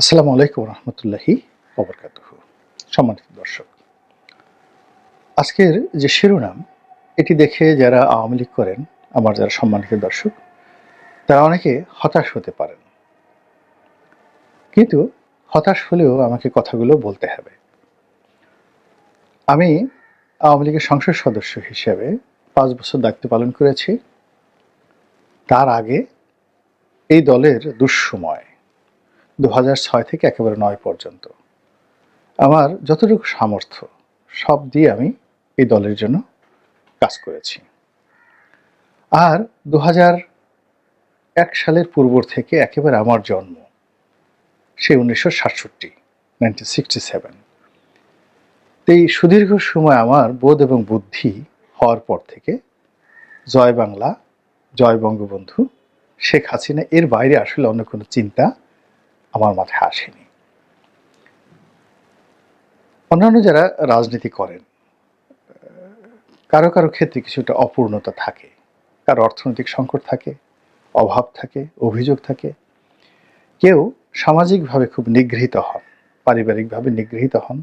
আসসালামু আলাইকুম রহমতুল্লাহি অবরকাত সম্মানিত দর্শক, আজকের যে শিরোনাম, এটি দেখে যারা আওয়ামী লীগ করেন, আমার যারা সম্মানিত দর্শক, তারা অনেকে হতাশ হতে পারেন। কিন্তু হতাশ হলেও আমাকে কথাগুলো বলতে হবে। আমি আওয়ামী লীগের সংসদ সদস্য হিসেবে পাঁচ বছর দায়িত্ব পালন করেছি। তার আগে এই দলের দুঃসময় দু ছয় থেকে একেবারে নয় পর্যন্ত। আমার যতটুকু সামর্থ্য, সব দিয়ে আমি এই দলের জন্য কাজ করেছি। আর দু এক সালের পূর্ব থেকে একেবারে আমার জন্ম, সেই উনিশশো সাতষট্টি নাইনটিন সিক্সটি সেভেন এই সুদীর্ঘ সময় আমার বোধ এবং বুদ্ধি হওয়ার পর থেকে জয় বাংলা, জয় বঙ্গবন্ধু, শেখ হাসিনা এর বাইরে আসলে অন্য কোনো চিন্তা আমার মাথায় আসেনি। অন্যান্য যারা রাজনীতি করেন, কারও কারও ক্ষেত্রে কিছুটা অপূর্ণতা থাকে। কারও অর্থনৈতিক সংকট থাকে, অভাব থাকে, অভিযোগ থাকে। কেউ সামাজিকভাবে খুব নিগৃহীত হন, পারিবারিকভাবে নিগৃহীত হন।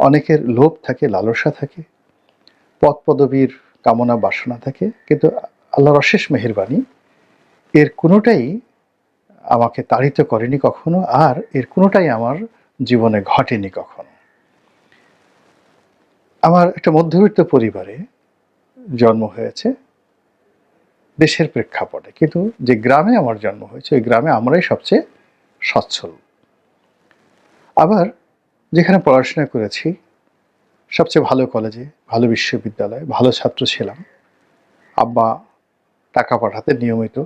অনেকের লোভ থাকে, লালসা থাকে পদ পদবীর কামনা বাসনা থাকে। কিন্তু আল্লাহর অশেষ মেহেরবানি, এর কোনোটাই আমাকে তাড়িত করেনি কখনো, আর এর কোনোটাই আমার জীবনে ঘটেনি কখনো। আমার একটা মধ্যবিত্ত পরিবারে জন্ম হয়েছে, দেশের প্রেক্ষাপটে। কিন্তু যে গ্রামে আমার জন্ম হয়েছে, ওই গ্রামে আমরাই সবচেয়ে সচ্ছল। আবার যেখানে পড়াশোনা করেছি, সবচেয়ে ভালো কলেজে, ভালো বিশ্ববিদ্যালয়ে, ভালো ছাত্র ছিলাম। আব্বা টাকা পাঠাতে নিয়মিত।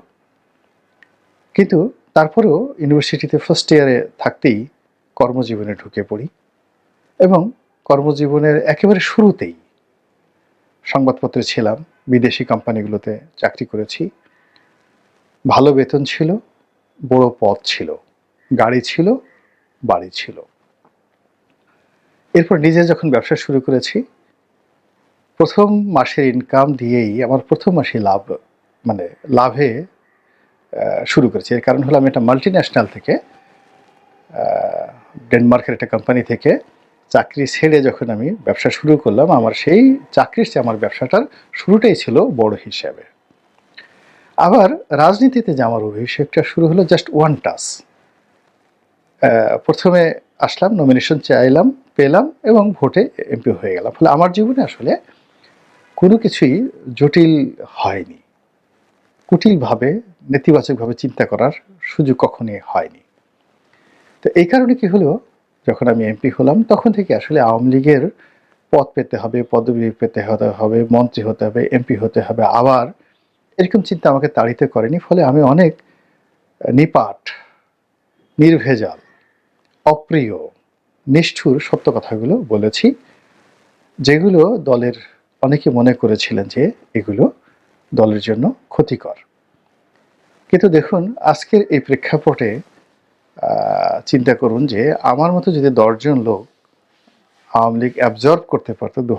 কিন্তু তারপরেও ইউনিভার্সিটিতে ফার্স্ট ইয়ারে থাকতেই কর্মজীবনে ঢুকে পড়ি এবং কর্মজীবনের একেবারে শুরুতেই সংবাদপত্রে ছিলাম, বিদেশি কোম্পানিগুলোতে চাকরি করেছি। ভালো বেতন ছিল, বড় পথ ছিল, গাড়ি ছিল, বাড়ি ছিল। এরপর নিজে যখন ব্যবসা শুরু করেছি, প্রথম মাসের ইনকাম দিয়েই, আমার প্রথম মাসে লাভ মানে লাভে শুরু করেছি। এর কারণ হলো আমি একটা মাল্টি ন্যাশনাল থেকে ডেনমার্কের একটা কোম্পানি থেকে চাকরি ছেড়ে যখন আমি ব্যবসা শুরু করলাম, আমার সেই চাকরির চেয়ে আমার ব্যবসাটার শুরুটাই ছিল বড় হিসাবে। আবার রাজনীতিতে যে আমার অভিষেকটা শুরু হলো জাস্ট ওয়ান টাস প্রথমে আসলাম নমিনেশন চাইলাম, পেলাম এবং ভোটে এমপি হয়ে গেলাম। ফলে আমার জীবনে আসলে কোনো কিছুই জটিল হয়নি। কুটিলভাবে নেতিবাচকভাবে চিন্তা করার সুযোগ কখনই হয়নি। তো এই কারণে কি হলো? যখন আমি এমপি হলাম, তখন থেকে আসলে আওয়ামী লীগের পদ পেতে হবে, পদবি পেতে হতে হবে, মন্ত্রী হতে হবে, এমপি হতে হবে। আবার এরকম চিন্তা আমাকে তাড়িত করেনি, ফলে আমি অনেক নিপাট, নির্ভেজাল, অপ্রিয়, নিষ্ঠুর সত্য কথাগুলো বলেছি, যেগুলো দলের অনেকে মনে করেছিলেন যে এগুলো দলের জন্য ক্ষতিকর। কিন্তু দেখুন, আজকের এই প্রেক্ষাপটে চিন্তা করুন যে আমার মতো যদি দশজন লোক আওয়ামী লীগ অ্যাবজর্ব করতে পারতো দু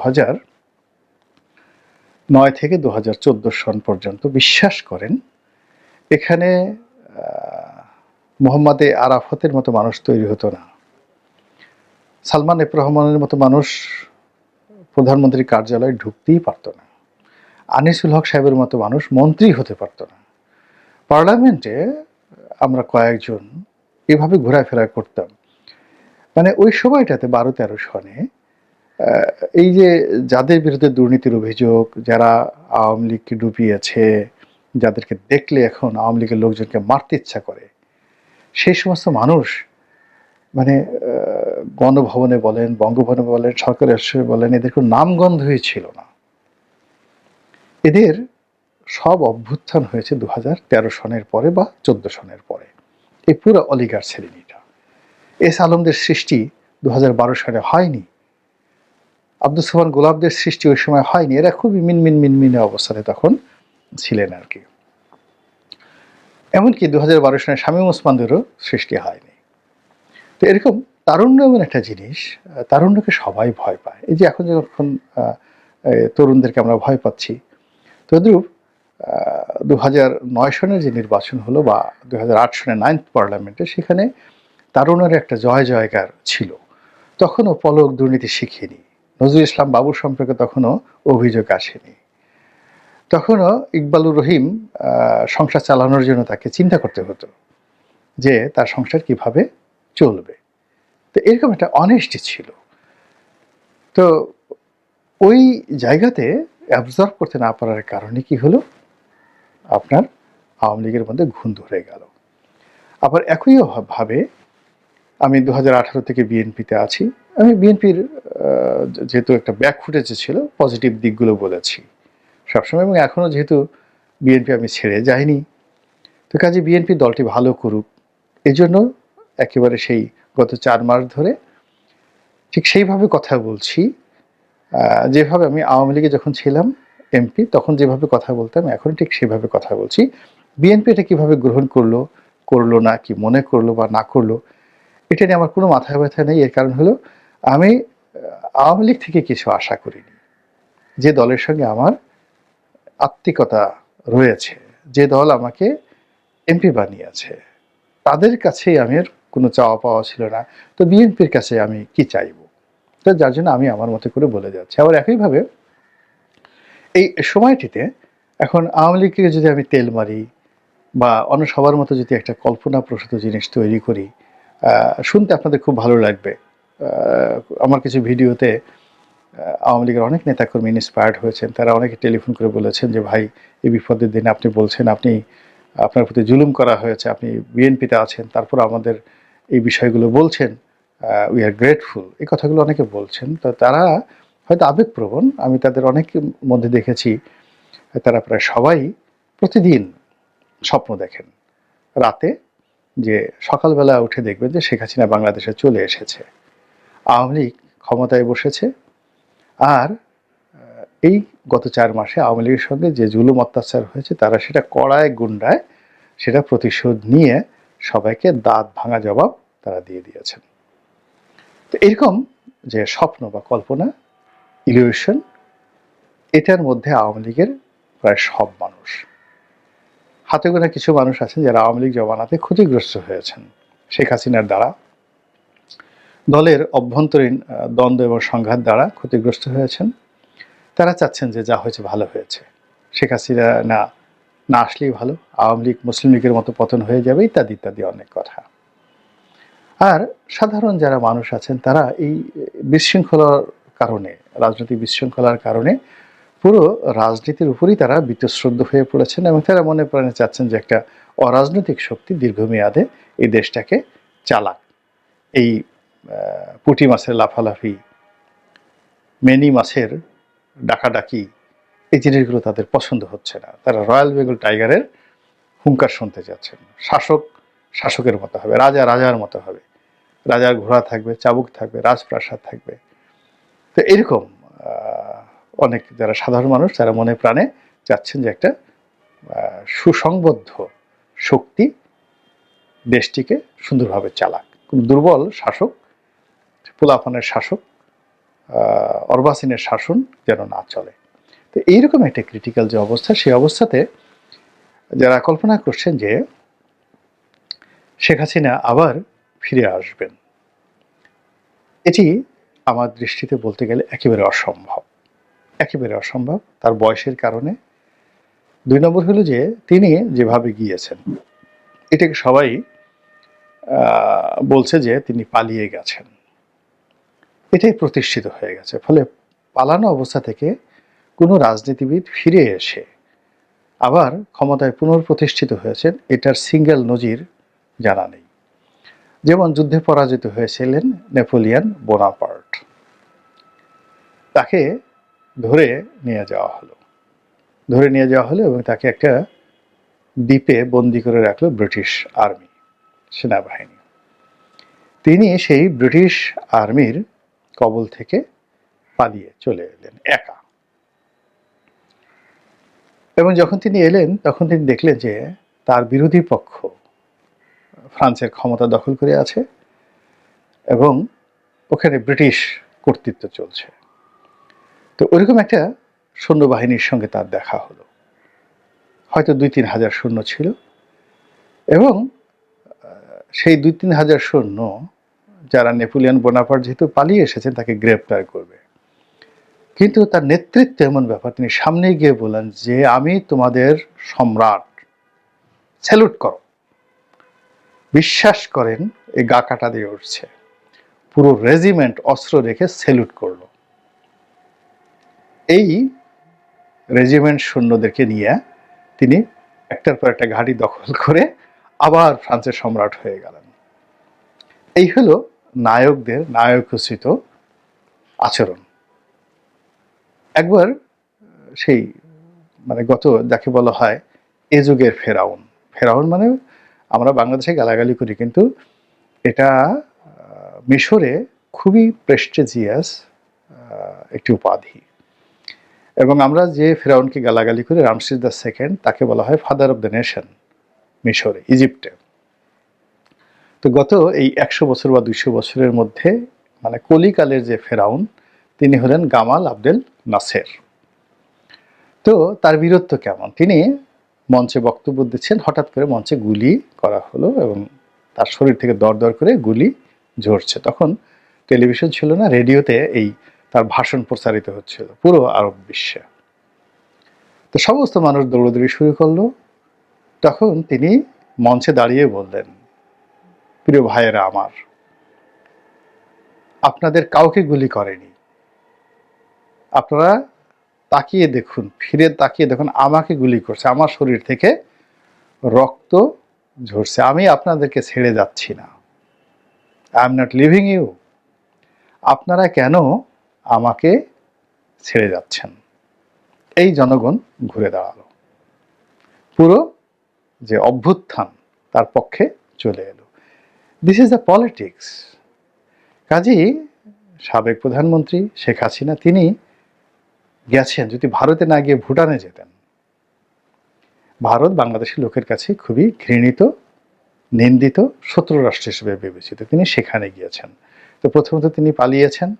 নয় থেকে দু হাজার চোদ্দ সন পর্যন্ত, বিশ্বাস করেন, এখানে মোহাম্মদে আরাফতের মতো মানুষ তৈরি হতো না। সালমান এফ রহমানের মতো মানুষ প্রধানমন্ত্রীর কার্যালয়ে ঢুকতেই পারত না। আনিসুল হক সাহেবের মতো মানুষ মন্ত্রী হতে পারত না। পার্লামেন্টে আমরা কয়েকজন এভাবে ঘোরাফেরা করতাম। মানে ওই সময়টাতে বারো তেরো সনে এই যে যাদের বিরুদ্ধে দুর্নীতির অভিযোগ, যারা আওয়ামী লীগকে ডুবিয়েছে যাদেরকে দেখলে এখন আওয়ামী লীগের লোকজনকে মারতে ইচ্ছা করে, সেই সমস্ত মানুষ মানে গণভবনে বলেন, বঙ্গভবনে বলেন সরকারের বলেন, এদের কোনো নামগন্ধই ছিল না। এদের সব অভ্যুত্থান হয়েছে দু তেরো সনের পরে বা চোদ্দ সনের পরে। এই পুরো অলিগার শ্রেণীটা। এস আলমদের সৃষ্টি দু বারো সালে হয়নি। আব্দুল সোহান গোলাপদের সৃষ্টি ওই সময় হয়নি। এরা খুবই মিনমিন মিনমিনে অবস্থানে তখন ছিলেন আর কি। এমনকি দু হাজার বারো সালে শামীম ওসমানদেরও সৃষ্টি হয়নি। তো এরকম তারুণ্য এমন একটা জিনিস, তারুণ্যকে সবাই ভয় পায়। এই যে এখন যখন তরুণদেরকে আমরা ভয় পাচ্ছি, তদ্রুপ দু হাজার নয় সনের যে নির্বাচন হলো বা দু সনের নাইন্থ পার্লামেন্টে সেখানে তারুণের একটা জয় জয়কার ছিল। তখনও পলক দুর্নীতি শিখেনি। নজরুল ইসলাম বাবুর সম্পর্কে তখনও অভিযোগ আসেনি। তখনও ইকবালুর রহিম সংসার চালানোর জন্য তাকে চিন্তা করতে হতো যে তার সংসার কীভাবে চলবে। তো এরকম একটা অনেস্টি ছিল। তো ওই জায়গাতে অ্যাবজর্ব করতে না পারার কারণে কি হলো? আপনার আওয়ামী লীগের মধ্যে ঘুণ ধরে গেল। আবার একই ভাবে আমি দু আঠারো থেকে বিএনপিতে আছি। আমি বিএনপির যেহেতু একটা ব্যাক ফুটেজে ছিল পজিটিভ দিকগুলো বলেছি সবসময় এবং এখনও যেহেতু বিএনপি আমি ছেড়ে যাইনি, তো কাজে বিএনপি দলটি ভালো করুক। এজন্য একেবারে সেই গত চার মাস ধরে ঠিক সেইভাবে কথা বলছি। যেভাবে আমি আওয়ামী লীগে যখন ছিলাম এমপি, তখন যেভাবে কথা বলতাম, এখন ঠিক সেভাবে কথা বলছি। বিএনপি এটা কীভাবে গ্রহণ করল করল না, কি মনে করল বা না করল, এটা নিয়ে আমার কোনো মাথা ব্যথা নেই। এর কারণ হলো, আমি আওয়ামী লীগ থেকে কিছু আশা করিনি। যে দলের সঙ্গে আমার আত্মিকতা রয়েছে, যে দল আমাকে এমপি বানিয়েছে, তাদের কাছেই আমি আর কোনো চাওয়া পাওয়া ছিল না। তো বিএনপির কাছে আমি কি চাইব? তো যার জন্য আমি আমার মতো করে বলে যাচ্ছি। আবার একইভাবে এই সময়টিতে এখন আওয়ামী লীগকে যদি আমি তেল মারি বা অন্য সবার মতো যদি একটা কল্পনা প্রসূত জিনিস তৈরি করি শুনতে আপনাদের খুব ভালো লাগবে। আমার কিছু ভিডিওতে আওয়ামী লীগের অনেক নেতাকর্মী ইন্সপায়ার্ড হয়েছেন। তারা অনেকে টেলিফোন করে বলেছেন যে, ভাই, এই বিপদের দিনে আপনি বলছেন আপনি, আপনার প্রতি জুলুম করা হয়েছে, আপনি বিএনপিতে আছেন, তারপর আমাদের এই বিষয়গুলো বলছেন উই আর গ্রেটফুল এই কথাগুলো অনেকে বলছেন। তো তারা হয়তো আবেগপ্রবণ, আমি তাদের অনেকের মধ্যে দেখেছি, তারা প্রায় সবাই প্রতিদিন স্বপ্ন দেখেন। রাতে যে সকালবেলা উঠে দেখবেন যে শেখ হাসিনা বাংলাদেশে চলে এসেছে। আওয়ামী লীগ ক্ষমতায় বসেছে। আর, এই গত চার মাসে আওয়ামী লীগের সঙ্গে যে জুলুম অত্যাচার হয়েছে, তারা সেটা কড়ায় গুন্ডায় সেটা প্রতিশোধ নিয়ে সবাইকে দাঁত ভাঙা জবাব তারা দিয়ে দিয়েছেন। তো এরকম যে স্বপ্ন বা কল্পনা ইলিউশন এটার মধ্যে আওয়ামী লীগের প্রায় সব মানুষ। হাতে গোনা কিছু মানুষ আছেন যারা আওয়ামী লীগ জমানাতে ক্ষতিগ্রস্ত হয়েছেন। শেখ হাসিনার দ্বারা, দলের অভ্যন্তরীণ দ্বন্দ্ব এবং সংঘাত দ্বারা ক্ষতিগ্রস্ত হয়েছেন। তারা চাচ্ছেন যে যা হয়েছে ভালো হয়েছে। শেখ হাসিনা না না আসলেই ভালো। আওয়ামী লীগ মুসলিম লীগের মতো পতন হয়ে যাবে, ইত্যাদি ইত্যাদি অনেক কথা। আর সাধারণ যারা মানুষ আছেন, তারা এই বিশৃঙ্খলার কারণে, রাজনৈতিক বিশৃঙ্খলার কারণে পুরো রাজনীতির উপরই তারা বীতশ্রদ্ধ হয়ে পড়েছেন এবং তারা মনে প্রাণে চাচ্ছেন যে একটা অরাজনৈতিক শক্তি দীর্ঘমেয়াদে এই দেশটাকে চালাক। এই পুঁটি মাছের লাফালাফি, মেনি মাছের ডাকাডাকি, এই জিনিসগুলো তাদের পছন্দ হচ্ছে না। তারা রয়্যাল বেঙ্গল টাইগারের হুঙ্কার শুনতে চাচ্ছেন শাসক, শাসকের মতো হবে, রাজা, রাজার মতো হবে। রাজার ঘোড়া থাকবে, চাবুক থাকবে, রাজপ্রাসাদ থাকবে। তো এরকম অনেক যারা সাধারণ মানুষ, তারা মনে প্রাণে চাচ্ছেন যে একটা সুসংবদ্ধ শক্তি দেশটিকে সুন্দরভাবে চালাক। কোনো দুর্বল শাসক, পোলাপানের শাসক অর্বাসীনের শাসন যেন না চলে। তো এইরকম একটা ক্রিটিক্যাল যে অবস্থা, সেই অবস্থাতে যারা কল্পনা করছেন যে শেখ হাসিনা আবার ফিরে আসবেন, এটি আমার দৃষ্টিতে বলতে গেলে একেবারে অসম্ভব। একেবারে অসম্ভব। তার বয়সের কারণে। দুই নম্বর হলো যে, তিনি যেভাবে গিয়েছেন, এটাকে সবাই বলছে যে, তিনি পালিয়ে গেছেন। এটাই প্রতিষ্ঠিত হয়ে গেছে। ফলে পালানো অবস্থা থেকে কোনো রাজনীতিবিদ ফিরে এসে আবার ক্ষমতায় পুনর্প্রতিষ্ঠিত হয়েছেন, এটার সিঙ্গেল নজির জানা নেই। যেমন যুদ্ধে পরাজিত হয়েছিলেন নেপোলিয়ান বোনাপার্ট। তাকে ধরে নিয়ে যাওয়া হলো। ধরে নিয়ে যাওয়া হলো এবং তাকে একটা দ্বীপে বন্দি করে রাখল ব্রিটিশ আর্মি সেনাবাহিনী। তিনি সেই ব্রিটিশ আর্মির কবল থেকে পালিয়ে চলে এলেন একা। এবং যখন তিনি এলেন, তখন তিনি দেখলেন যে তার বিরোধী পক্ষ ফ্রান্সের ক্ষমতা দখল করে আছে এবং ওখানে ব্রিটিশ কর্তৃত্ব চলছে। তো ওইরকম একটা সৈন্যবাহিনীর সঙ্গে তার দেখা হলো। হয়তো দুই তিন হাজার সৈন্য ছিল এবং সেই দুই তিন হাজার সৈন্য যারা নেপোলিয়ন বোনাপার্ট যেহেতু পালিয়ে এসেছেন, তাকে গ্রেপ্তার করবে। কিন্তু তার নেতৃত্ব এমন ব্যাপার, তিনি সামনে গিয়ে বলেন যে, আমি তোমাদের সম্রাট। স্যালুট করো। বিশ্বাস করেন, এই গা কাটা দিয়ে উঠছে। পুরো রেজিমেন্ট অস্ত্র রেখে সেলুট করল। এই রেজিমেন্ট সৈন্যদেরকে নিয়ে তিনি একটার পর একটা ঘাঁটি দখল করে আবার ফ্রান্সের সম্রাট হয়ে গেলেন। এই হলো নায়কদের নায়কোচিত আচরণ। একবার সেই মানে গত যাকে বলা হয়, এ যুগের ফেরাউন। ফেরাউন মানে আমরা বাংলাদেশে গালাগালি করি, কিন্তু এটা মিশরে খুবই প্রেস্টেজিয়াস একটি উপাধি। এবং আমরা যে ফেরাউনকে গালাগালি করি রামসিস দ্য সেকেন্ড, তাকে বলা হয় ফাদার অফ দ্য নেশন, মিশরে, ইজিপ্টে। তো গত এই একশো বছর বা দুইশো বছরের মধ্যে মানে কলিকালের যে ফেরাউন, তিনি হলেন গামাল আবদেল নাসের। তো তার বীরত্ব কেমন? তিনি মঞ্চে বক্তব্য দিচ্ছেন। হঠাৎ করে মঞ্চে গুলি করা হলো এবং তার শরীর থেকে দর দর করে গুলি ঝরছে। তখন টেলিভিশন ছিল না, রেডিওতে এই তার ভাষণ প্রচারিত হচ্ছিল, পুরো আরব বিশ্বে। তো সমস্ত মানুষ দৌড়দৌড়ি শুরু করল। তখন তিনি মঞ্চে দাঁড়িয়ে বললেন, প্রিয় ভাইয়েরা আমার, আপনাদের কাউকে গুলি করেনি। আপনারা তাকিয়ে দেখুন, ফিরে তাকিয়ে দেখুন, আমাকে গুলি করছে, আমার শরীর থেকে রক্ত ঝরছে, আমি আপনাদেরকে ছেড়ে যাচ্ছি না। I am not leaving you আপনারা কেন আমাকে ছেড়ে যাচ্ছেন? এই জনগণ ঘুরে দাঁড়াল। পুরো যে অভ্যুত্থান তার পক্ষে চলে এলো। দিস ইজ দ্য পলিটিক্স কাজেই সাবেক প্রধানমন্ত্রী শেখ হাসিনা, তিনি গেছেন, যদি ভারতে না গিয়ে ভুটানে যেতেন। ভারত বাংলাদেশের লোকের কাছে খুবই ঘৃণিত, নিন্দিত শত্রু রাষ্ট্র হিসেবে বিবেচিত। তিনি সেখানে গিয়েছেন। তো প্রথমত তিনি পালিয়েছেন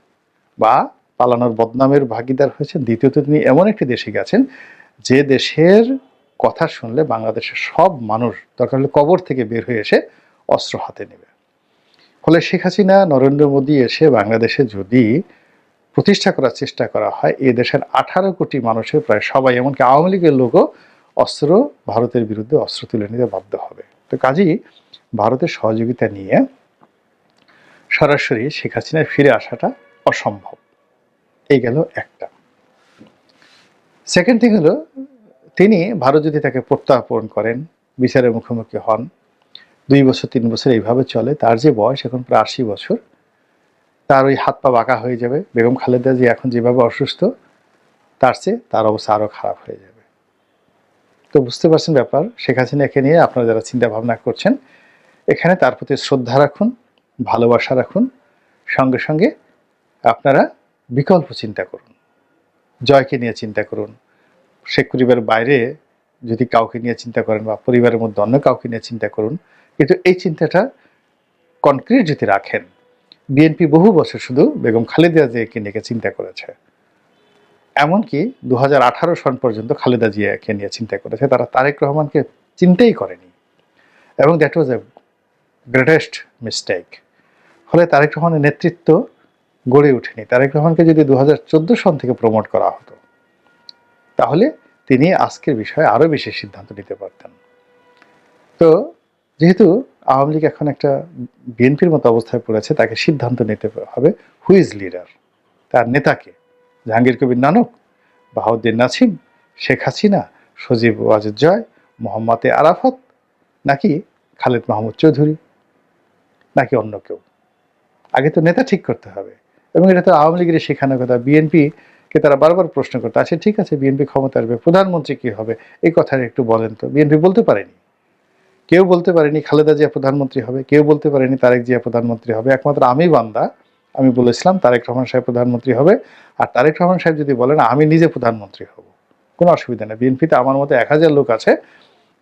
বা পালানোর বদনামের ভাগিদার হয়েছেন। দ্বিতীয়ত তিনি এমন একটি দেশে গেছেন, যে দেশের কথা শুনলে বাংলাদেশের সব মানুষ দরকার হলে কবর থেকে বের হয়ে এসে অস্ত্র হাতে নেবে। ফলে শেখ হাসিনা, নরেন্দ্র মোদী এসে বাংলাদেশে যদি প্রতিষ্ঠা করার চেষ্টা করা হয়। এ দেশের আঠারো কোটি মানুষের প্রায় সবাই, এমনকি আওয়ামী লীগের লোকও অস্ত্র ভারতের বিরুদ্ধে অস্ত্র তুলে নিতে বাধ্য হবে। তো কাজেই ভারতের সহযোগিতা নিয়ে সরাসরি শেখ হাসিনায় ফিরে আসাটা অসম্ভব। এই গেল একটা। সেকেন্ড থিং হলো, তিনি ভারত যদি তাকে প্রত্যার্পণ করেন, বিচারের মুখোমুখি হন, দুই বছর, তিন বছর এইভাবে চলে, তার যে বয়স এখন প্রায় আশি বছর তার ওই হাত পা বাঁকা হয়ে যাবে। বেগম খালেদা যে এখন যেভাবে অসুস্থ, তার চেয়ে তার অবস্থা আরও খারাপ হয়ে যাবে। তো বুঝতে পারছেন ব্যাপার, শেখ হাসিনাকে নিয়ে আপনারা যারা চিন্তা ভাবনা করছেন, এখানে তার প্রতি শ্রদ্ধা রাখুন, ভালোবাসা রাখুন, সঙ্গে সঙ্গে আপনারা বিকল্প চিন্তা করুন। জয়কে নিয়ে চিন্তা করুন। শেখ পরিবারের বাইরে যদি কাউকে নিয়ে চিন্তা করেন বা পরিবারের মধ্যে অন্য কাউকে নিয়ে চিন্তা করুন, কিন্তু এই চিন্তাটা কনক্রিট যদি রাখেন বিএনপি বহু বছর শুধু বেগম খালেদা জিয়াকে নিয়ে চিন্তা করেছে। এমনকি দু হাজার আঠারো সন পর্যন্ত খালেদা জিয়াকে নিয়ে চিন্তা করেছে, তারা তারেক রহমানকে চিন্তাই করেনি। এবং that was a greatest mistake ফলে তারেক রহমানের নেতৃত্ব গড়ে ওঠেনি। তারেক রহমানকে যদি দু হাজার চোদ্দ সন থেকে প্রমোট করা হতো, তাহলে তিনি আজকের বিষয়ে আরও বেশি সিদ্ধান্ত নিতে পারতেন। তো যেহেতু আওয়ামী লীগ এখন একটা বিএনপির মতো অবস্থায় পড়েছে তাকে সিদ্ধান্ত নিতে হবে হুইজ লিডার তার নেতাকে। জাহাঙ্গীর কবির নানক, বাহাউদ্দিন নাসিম, শেখ হাসিনা, সজীব ওয়াজেদ জয়, মোহাম্মদ আরাফাত, নাকি খালেদ মাহমুদ চৌধুরী, নাকি অন্য কেউ। আগে তো নেতা ঠিক করতে হবে। এবং এটা তো আওয়ামী লীগের শেখানোর কথা। বিএনপি কে তারা বারবার প্রশ্ন করতে আছে ঠিক আছে, বিএনপি ক্ষমতা আসবে প্রধানমন্ত্রী কি হবে? এই কথাটা একটু বলেন তো। বিএনপি বলতে পারেনি। কেউ বলতে পারেনি খালেদা জিয়া প্রধানমন্ত্রী হবে, কেউ বলতে পারেনি তারেক জিয়া প্রধানমন্ত্রী হবে, একমাত্র আমি বান্দা, আমি বলেছিলাম তারেক রহমান সাহেব প্রধানমন্ত্রী হবে, আর তারেক রহমান সাহেব যদি বলেন, আমি নিজে প্রধানমন্ত্রী হব। কোনো অসুবিধা নেই, বিএনপিতে আমার মতো এক হাজার লোক আছে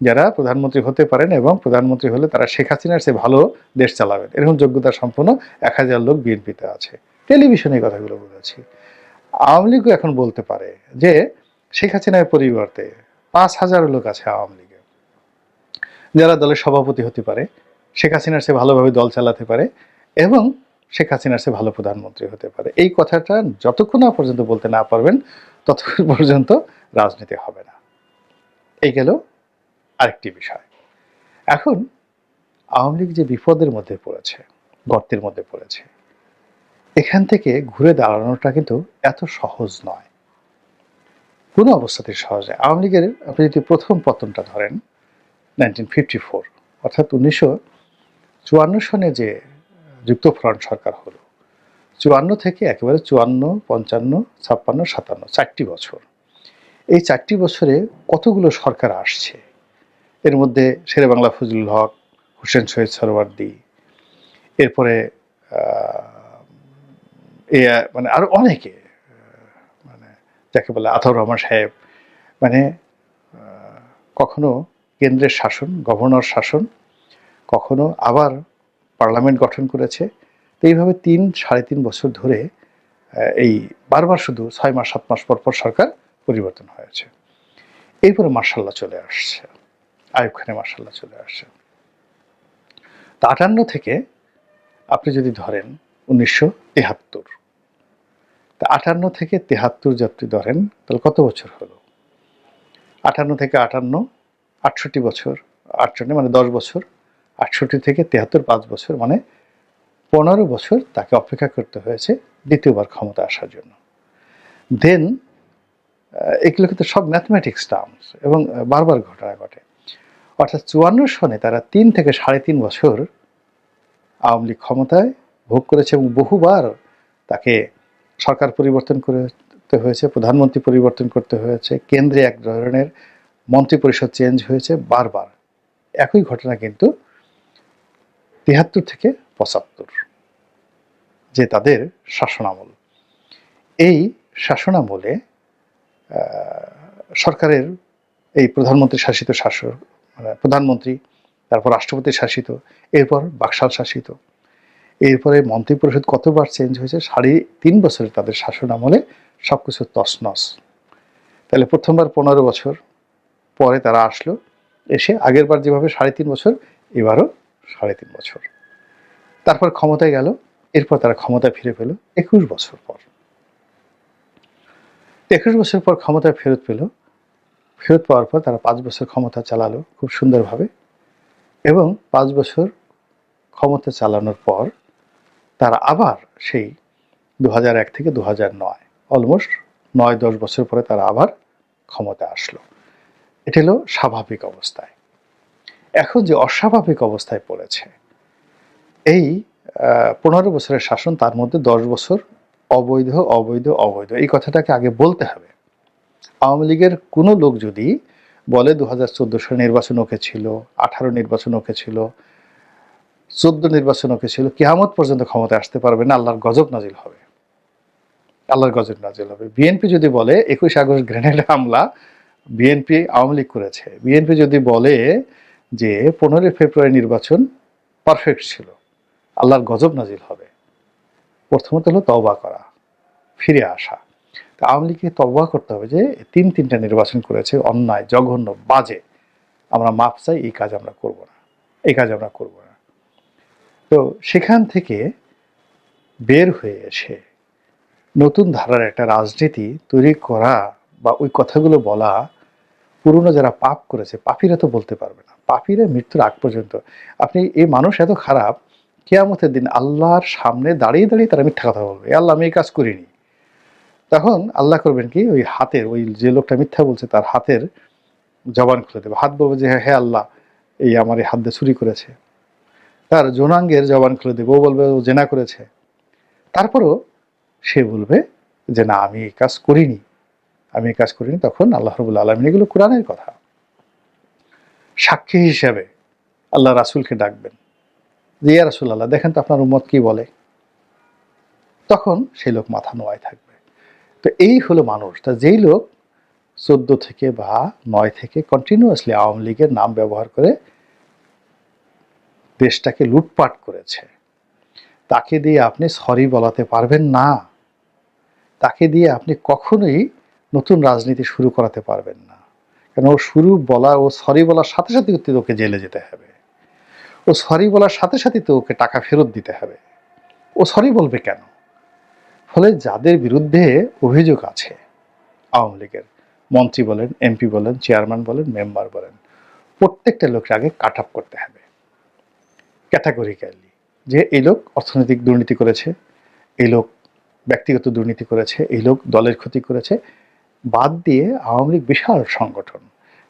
যারা প্রধানমন্ত্রী হতে পারেন এবং প্রধানমন্ত্রী হলে তারা শেখ হাসিনার সে ভালো দেশ চালাবেন। এরকম যোগ্যতা সম্পন্ন এক হাজার লোক বিএনপিতে আছে। টেলিভিশনে কথাগুলো বলেছি। আওয়ামী লীগও এখন বলতে পারে যে শেখ হাসিনার পরিবর্তে পাঁচ হাজার লোক আছে আওয়ামী লীগে। যারা দলের সভাপতি হতে পারে, শেখ হাসিনার সে ভালোভাবে দল চালাতে পারে এবং শেখ হাসিনার সে ভালো প্রধানমন্ত্রী হতে পারে। এই কথাটা যতক্ষণ না পর্যন্ত বলতে না পারবেন, ততক্ষণ পর্যন্ত রাজনীতি হবে না। এই গেল আরেকটি বিষয়। এখন আওয়ামী লীগ যে বিপদের মধ্যে পড়েছে, গর্তের মধ্যে পড়েছে, এখান থেকে ঘুরে দাঁড়ানোটা কিন্তু এত সহজ নয়। কোনো অবস্থাতেই সহজ নয়। আওয়ামী লীগের, আপনি যদি প্রথম পতনটা ধরেন নাইনটিন ফিফটি ফোর, অর্থাৎ উনিশশো চুয়ান্ন সনে যে যুক্তফ্রন্ট সরকার হলো, চুয়ান্ন থেকে একেবারে চুয়ান্ন, পঞ্চান্ন, ছাপ্পান্ন, সাতান্ন, চারটি বছর। এই চারটি বছরে কতগুলো সরকার আসছে? এর মধ্যে শেরে বাংলা ফজলুল হক, হোসেন শহীদ সরওয়ার্দি, এরপরে এ মানে আরও অনেকে মানে যাকে বলে আতাউর রহমান সাহেব মানে কখনো কেন্দ্রের শাসন গভর্নর শাসন কখনো আবার পার্লামেন্ট গঠন করেছে। তো এইভাবে তিন, সাড়ে তিন বছর ধরে এই বারবার শুধু ছয় মাস, সাত মাস পর পর সরকার পরিবর্তন হয়েছে। এরপরে মার্শাল্লাহ চলে আসছে। আয়ুব খানে মার্শাল্লাহ চলে আসছে। তা আটান্ন থেকে আপনি যদি ধরেন উনিশশো তেহাত্তর, তা আটান্ন থেকে তেহাত্তর যাত্রী ধরেন, তাহলে কত বছর হলো? আটান্ন থেকে আটান্ন আটষট্টি বছর, আটষট্টি মানে দশ বছর, আটষট্টি থেকে তেহাত্তর পাঁচ বছর মানে পনেরো বছর তাকে অপেক্ষা করতে হয়েছে দ্বিতীয়বার ক্ষমতা আসার জন্য। দেন এগুলো কিন্তু সব ম্যাথমেটিক্স টার্মস এবং বারবার ঘটনা ঘটে। অর্থাৎ চুয়ান্ন সনে তারা তিন থেকে সাড়ে তিন বছর আওয়ামী লীগ ক্ষমতায় ভোগ করেছে এবং বহুবার তাকে সরকার পরিবর্তন করতে হয়েছে, প্রধানমন্ত্রী পরিবর্তন করতে হয়েছে, কেন্দ্রে এক ধরনের মন্ত্রী পরিষদ চেঞ্জ হয়েছে বারবার। একই ঘটনা কিন্তু তিহাত্তর থেকে পঁচাত্তর, যে তাদের শাসনামল। এই শাসনামলে সরকারের এই প্রধানমন্ত্রী শাসিত শাসক মানে প্রধানমন্ত্রী, তারপর রাষ্ট্রপতি শাসিত, এরপর বাকশাল শাসিত। এরপরে মন্ত্রী পরিষদ কতবার চেঞ্জ হয়েছে, সাড়ে তিন বছরের তাদের শাসন আমলে সব কিছু তছনছ। তাহলে প্রথমবার পনেরো বছর পরে তারা আসলো, এসে আগের বার যেভাবে সাড়ে তিন বছর, এবারও সাড়ে তিন বছর। তারপর ক্ষমতায় গেল, এরপর তারা ক্ষমতা ফিরে পেল একুশ বছর পর। একুশ বছর পর ক্ষমতায় ফেরত পেল, ফেরত পাওয়ার পর তারা পাঁচ বছর ক্ষমতা চালালো খুব সুন্দরভাবে এবং পাঁচ বছর ক্ষমতা চালানোর পর তারা আবার সেই দু এক থেকে দু নয় অলমোস্ট নয় দশ বছর পরে তারা আবার ক্ষমতা আসলো। এটা হলো স্বাভাবিক অবস্থায়। এখন যে অস্বাভাবিক অবস্থায় পড়েছে, এই পনেরো বছরের শাসন তার মধ্যে দশ বছর অবৈধ অবৈধ অবৈধ, এই কথাটাকে আগে বলতে হবে। আওয়ামী লীগের কোনো লোক যদি বলে দু হাজার চোদ্দ সালে নির্বাচন ওকে ছিল, আঠারো নির্বাচন ওকে ছিল, চোদ্দ নির্বাচন ওকে ছিল, কেয়ামত পর্যন্ত ক্ষমতায় আসতে পারবে না, আল্লাহর গজব নাজিল হবে। আল্লাহর গজব নাজিল হবে। বিএনপি যদি বলে একুশ আগস্ট গ্রেনেড হামলা বিএনপি আওয়ামী লীগ করেছে। বিএনপি যদি বলে যে পনেরোই ফেব্রুয়ারি নির্বাচন পারফেক্ট ছিল, আল্লাহর গজব নাজিল হবে, প্রথমত হলো তওবা করা, ফিরে আসা। তা আওয়ামী লীগকে তওবা করতে হবে যে তিন তিনটা নির্বাচন করেছে, অন্যায়, জঘন্য, বাজে। আমরা মাপ চাই, এই কাজ আমরা করব না, এই কাজ আমরা করব না। তো সেখান থেকে বের হয়ে এসে নতুন ধারার একটা রাজনীতি তৈরি করা বা ওই কথাগুলো বলা পুরনো যারা পাপ করেছে, পাপীরা তো বলতে পারবে না। পাপীরা মৃত্যুর আগ পর্যন্ত। আপনি এই মানুষ এত খারাপ, কেয়ামতের দিন আল্লাহর সামনে দাঁড়িয়ে দাঁড়িয়ে তারা মিথ্যা কথা বলবে। "এ আল্লাহ, আমি এই কাজ করিনি। তখন আল্লাহ করবেন কি? ওই হাতের, ওই যে লোকটা মিথ্যা বলছে, তার হাতের জবান খুলে দেবে। হাত বলবে যে হ্যাঁ আল্লাহ, এই আমার এই হাত দিয়ে চুরি করেছে। তার জনাঙ্গের জবান খুলে দেবে। ও বলবে, ও জেনা করেছে। তারপরও সে বলবে যে, না, আমি এই কাজ করিনি। আমি কাজ করিনি, তখন আল্লাহ রবুল্লা আলমিন এগুলো কোরআনের কথা। সাক্ষী হিসাবে আল্লাহ রাসুলকে ডাকবেন। যে, ইয়া রাসুল আল্লাহ দেখেন তো আপনার উম্মত কি বলে? তখন সেই লোক মাথা নোয়ায় থাকবে। তো এই হলো মানুষ। তা যেই লোক চোদ্দ থেকে বা নয় থেকে কন্টিনিউয়াসলি আওয়ামী লীগের নাম ব্যবহার করে দেশটাকে লুটপাট করেছে, তাকে দিয়ে আপনি সরি বলাতে পারবেন না। তাকে দিয়ে আপনি কখনোই নতুন রাজনীতি শুরু করাতে পারবেন না। কেন, ও শুরু বলা, ও সরি বলার সাথে সাথে কিন্তু ওকে জেলে যেতে হবে। ও সরি বলার সাথে সাথে তো ওকে টাকা ফেরত দিতে হবে। ও সরি বলবে কেন? ফলে যাদের বিরুদ্ধে অভিযোগ আছে, আওয়ামী লীগের মন্ত্রী বলেন, এমপি বলেন, চেয়ারম্যান বলেন, মেম্বার বলেন, প্রত্যেকটা লোকের আগে কাট আপ করতে হবে। ক্যাটাগরিক্যালি যে এই লোক অর্থনৈতিক দুর্নীতি করেছে, এই লোক ব্যক্তিগত দুর্নীতি করেছে, এই লোক দলের ক্ষতি করেছে বাদ দিয়ে আওয়ামী লীগ বিশাল সংগঠন।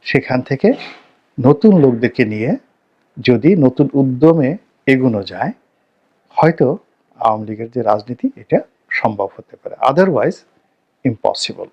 সেখান থেকে নতুন লোকদেরকে নিয়ে যদি নতুন উদ্যমে এগুনো যায়, হয়তো আওয়ামী লীগের যে রাজনীতি, এটা সম্ভব হতে পারে। Otherwise impossible